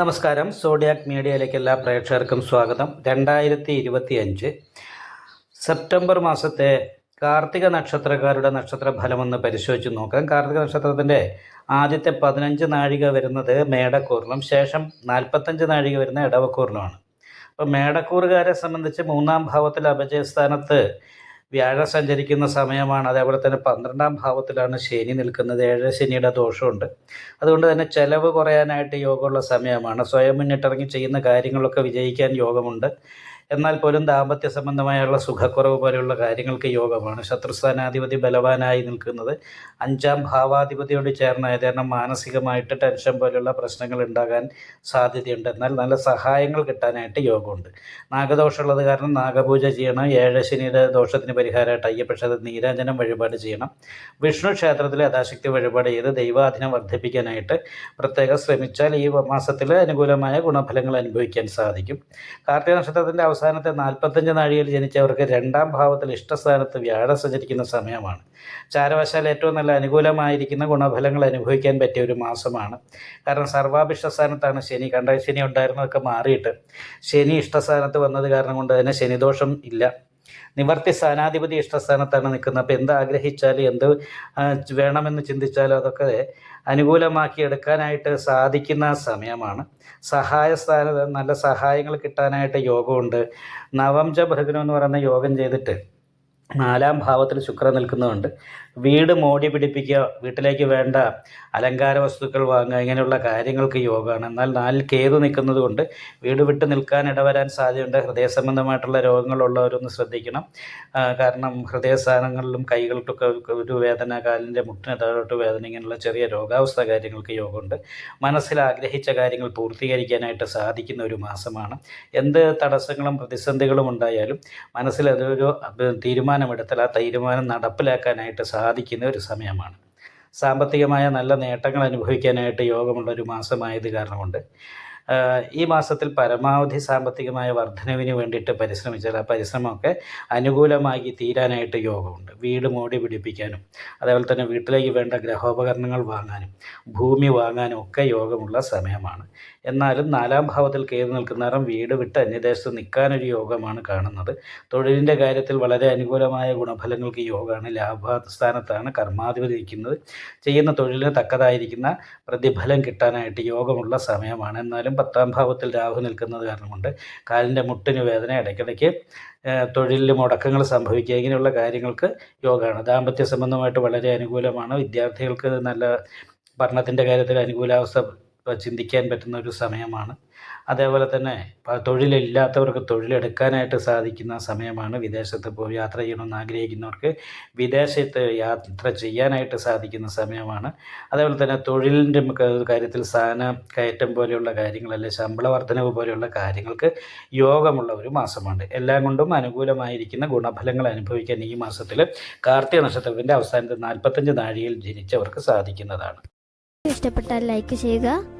നമസ്കാരം. സോഡിയാക് മീഡിയയിലേക്ക് എല്ലാ പ്രേക്ഷകർക്കും സ്വാഗതം. രണ്ടായിരത്തി ഇരുപത്തി അഞ്ച് സെപ്റ്റംബർ മാസത്തെ കാർത്തിക നക്ഷത്രക്കാരുടെ നക്ഷത്ര ഫലമൊന്ന് പരിശോധിച്ച് നോക്കാം. കാർത്തിക നക്ഷത്രത്തിന്റെ ആദ്യത്തെ പതിനഞ്ച് നാഴിക വരുന്നത് മേടക്കൂറിലും ശേഷം നാൽപ്പത്തഞ്ച് നാഴിക വരുന്ന ഇടവക്കൂറിലുമാണ് അപ്പോൾ മേടക്കൂറുകാരെ സംബന്ധിച്ച് മൂന്നാം ഭാവത്തിൽ അപജയസ്ഥാനത്ത് വ്യാഴം സഞ്ചരിക്കുന്ന സമയമാണ്. അതേപോലെ തന്നെ പന്ത്രണ്ടാം ഭാവത്തിലാണ് ശനി നിൽക്കുന്നത്. ഏഴ് ശനിയുടെ ദോഷമുണ്ട്. അതുകൊണ്ട് തന്നെ ചെലവ് കുറയാനായിട്ട് യോഗമുള്ള സമയമാണ്. സ്വയം മുന്നിട്ടിറങ്ങി ചെയ്യുന്ന കാര്യങ്ങളൊക്കെ വിജയിക്കാൻ യോഗമുണ്ട്. എന്നാൽ പോലും ദാമ്പത്യ സംബന്ധമായുള്ള സുഖക്കുറവ് പോലെയുള്ള കാര്യങ്ങൾക്ക് യോഗമാണ്. ശത്രുസ്ഥാനാധിപതി ബലവാനായി നിൽക്കുന്നത് അഞ്ചാം ഭാവാധിപതിയോട് ചേർന്നായത് കാരണം മാനസികമായിട്ട് ടെൻഷൻ പോലെയുള്ള പ്രശ്നങ്ങൾ ഉണ്ടാകാൻ സാധ്യതയുണ്ട്. എന്നാൽ നല്ല സഹായങ്ങൾ കിട്ടാനായിട്ട് യോഗമുണ്ട്. നാഗദോഷമുള്ളത് കാരണം നാഗപൂജ ചെയ്യണം. ഏഴശനിയുടെ ദോഷത്തിന് പരിഹാരമായിട്ട് അയ്യപ്പക്ഷത നീരാഞ്ജനം വഴിപാട് ചെയ്യണം. വിഷ്ണു ക്ഷേത്രത്തിലെ യഥാശക്തി വഴിപാട് ചെയ്ത് ദൈവാധീനം വർദ്ധിപ്പിക്കാനായിട്ട് പ്രത്യേകം ശ്രമിച്ചാൽ ഈ മാസത്തിൽ അനുകൂലമായ ഗുണഫലങ്ങൾ അനുഭവിക്കാൻ സാധിക്കും. കാർത്തിക നക്ഷത്രത്തിന്റെ അവസാനത്തെ നാൽപ്പത്തഞ്ച് നാഴികയിൽ ജനിച്ചവർക്ക് രണ്ടാം ഭാവത്തിൽ ഇഷ്ടസ്ഥാനത്ത് വ്യാഴം സഞ്ചരിക്കുന്ന സമയമാണ്. ചാരവശാൽ ഏറ്റവും നല്ല അനുകൂലമായിരിക്കുന്ന ഗുണഫലങ്ങൾ അനുഭവിക്കാൻ പറ്റിയ ഒരു മാസമാണ്. കാരണം സർവാഭിഷ്ട സ്ഥാനത്താണ് ശനി. കണ്ട ശനി ഉണ്ടായിരുന്നതൊക്കെ മാറിയിട്ട് ശനി ഇഷ്ടസ്ഥാനത്ത് വന്നത് കാരണം കൊണ്ട് തന്നെ ശനിദോഷം ഇല്ല. നിവർത്തി സ്ഥാനാധിപതി ഇഷ്ടസ്ഥാനത്താണ് നിൽക്കുന്നത്. അപ്പോൾ എന്ത് ആഗ്രഹിച്ചാലും എന്ത് വേണമെന്ന് ചിന്തിച്ചാലും അതൊക്കെ അനുകൂലമാക്കി എടുക്കാനായിട്ട് സാധിക്കുന്ന സമയമാണ്. സഹായ സ്ഥാന നല്ല സഹായങ്ങൾ കിട്ടാനായിട്ട് യോഗമുണ്ട്. നവംജ ഭൃഗനം എന്ന് പറയുന്ന യോഗം ചെയ്തിട്ട് നാലാം ഭാവത്തിൽ ശുക്രൻ നിൽക്കുന്നുണ്ട് വീട് മോടി പിടിപ്പിക്കുക വീട്ടിലേക്ക് വേണ്ട അലങ്കാര വസ്തുക്കൾ വാങ്ങുക ഇങ്ങനെയുള്ള കാര്യങ്ങൾക്ക് യോഗമാണ് എന്നാൽ നാലിൽ കേതു നിൽക്കുന്നത് കൊണ്ട് വീട് വിട്ട് നിൽക്കാൻ ഇടവരാൻ സാധ്യതയുണ്ട്. ഹൃദയ സംബന്ധമായിട്ടുള്ള രോഗങ്ങളുള്ളവരൊന്ന് ശ്രദ്ധിക്കണം. കാരണം ഹൃദയ സ്ഥാനങ്ങളിലും കൈകൾക്കൊക്കെ ഒരു വേദന കാലിന്റെ മുട്ടിന് താഴോട്ട് വേദന ഇങ്ങനെയുള്ള ചെറിയ രോഗാവസ്ഥ കാര്യങ്ങൾക്ക് യോഗമുണ്ട്. മനസ്സിൽ ആഗ്രഹിച്ച കാര്യങ്ങൾ പൂർത്തീകരിക്കാനായിട്ട് സാധിക്കുന്ന ഒരു മാസമാണ്. എന്ത് തടസ്സങ്ങളും പ്രതിസന്ധികളും ഉണ്ടായാലും മനസ്സിൽ അതൊരു തീരുമാനമെടുത്താൽ ആ തീരുമാനം നടപ്പിലാക്കാനായിട്ട് സാധിക്കുന്ന ഒരു സമയമാണ്. സാമ്പത്തികമായ നല്ല നേട്ടങ്ങൾ അനുഭവിക്കാനായിട്ട് യോഗമുള്ള ഒരു മാസമായത് കാരണമുണ്ട് ഈ മാസത്തിൽ പരമാവധി സാമ്പത്തികമായ വർധനവിന് വേണ്ടിയിട്ട് പരിശ്രമിച്ചാൽ ആ പരിശ്രമമൊക്കെ അനുകൂലമാക്കി തീരാനായിട്ട് യോഗമുണ്ട്. വീട് മോടി പിടിപ്പിക്കാനും അതേപോലെ തന്നെ വീട്ടിലേക്ക് വേണ്ട ഗ്രഹോപകരണങ്ങൾ വാങ്ങാനും ഭൂമി വാങ്ങാനും ഒക്കെ യോഗമുള്ള സമയമാണ്. എന്നാലും നാലാം ഭാവത്തിൽ കയറി നിൽക്കുന്നവരും വീട് വിട്ട് അന്യദേശത്ത് നിൽക്കാനൊരു യോഗമാണ് കാണുന്നത്. തൊഴിലിന്റെ കാര്യത്തിൽ വളരെ അനുകൂലമായ ഗുണഫലങ്ങൾക്ക് യോഗമാണ് ലാഭസ്ഥാനത്താണ് കർമാധിപതി നിൽക്കുന്നത്. ചെയ്യുന്ന തൊഴിലിന് തക്കതായിരിക്കുന്ന പ്രതിഫലം കിട്ടാനായിട്ട് യോഗമുള്ള സമയമാണ്. എന്നാലും പത്താം ഭാവത്തിൽ രാഹു നിൽക്കുന്നത് കാരണം കൊണ്ട് കാലിന്റെ മുട്ടിന് വേദന ഇടയ്ക്കിടയ്ക്ക് തൊഴിലിൽ മുടക്കങ്ങൾ സംഭവിക്കുക ഇങ്ങനെയുള്ള കാര്യങ്ങൾക്ക് യോഗമാണ്. ദാമ്പത്യ സംബന്ധമായിട്ട് വളരെ അനുകൂലമാണ്. വിദ്യാർത്ഥികൾക്ക് നല്ല പഠനത്തിന്റെ കാര്യത്തിൽ അനുകൂലാവസ്ഥ ചിന്തിക്കാൻ പറ്റുന്ന ഒരു സമയമാണ്. അതേപോലെ തന്നെ തൊഴിലില്ലാത്തവർക്ക് തൊഴിലെടുക്കാനായിട്ട് സാധിക്കുന്ന സമയമാണ് വിദേശത്ത് പോയി യാത്ര ചെയ്യണമെന്ന് ആഗ്രഹിക്കുന്നവർക്ക് വിദേശത്ത് യാത്ര ചെയ്യാനായിട്ട് സാധിക്കുന്ന സമയമാണ്. അതേപോലെ തന്നെ തൊഴിലിന്റെ കാര്യത്തിൽ സ്ഥാന കയറ്റം പോലെയുള്ള കാര്യങ്ങൾ അല്ലെങ്കിൽ ശമ്പള വർധനവ് പോലെയുള്ള കാര്യങ്ങൾക്ക് യോഗമുള്ള ഒരു മാസമാണ്. എല്ലാം കൊണ്ടും അനുകൂലമായിരിക്കുന്ന ഗുണഫലങ്ങൾ അനുഭവിക്കാൻ ഈ മാസത്തിൽ കാർത്തിക നക്ഷത്രത്തിന്റെ അവസാനത്തെ നാൽപ്പത്തഞ്ച് നാഴിയിൽ ജനിച്ചവർക്ക് സാധിക്കുന്നതാണ്. ഇഷ്ടപ്പെട്ടാൽ ലൈക്ക് ചെയ്യുക.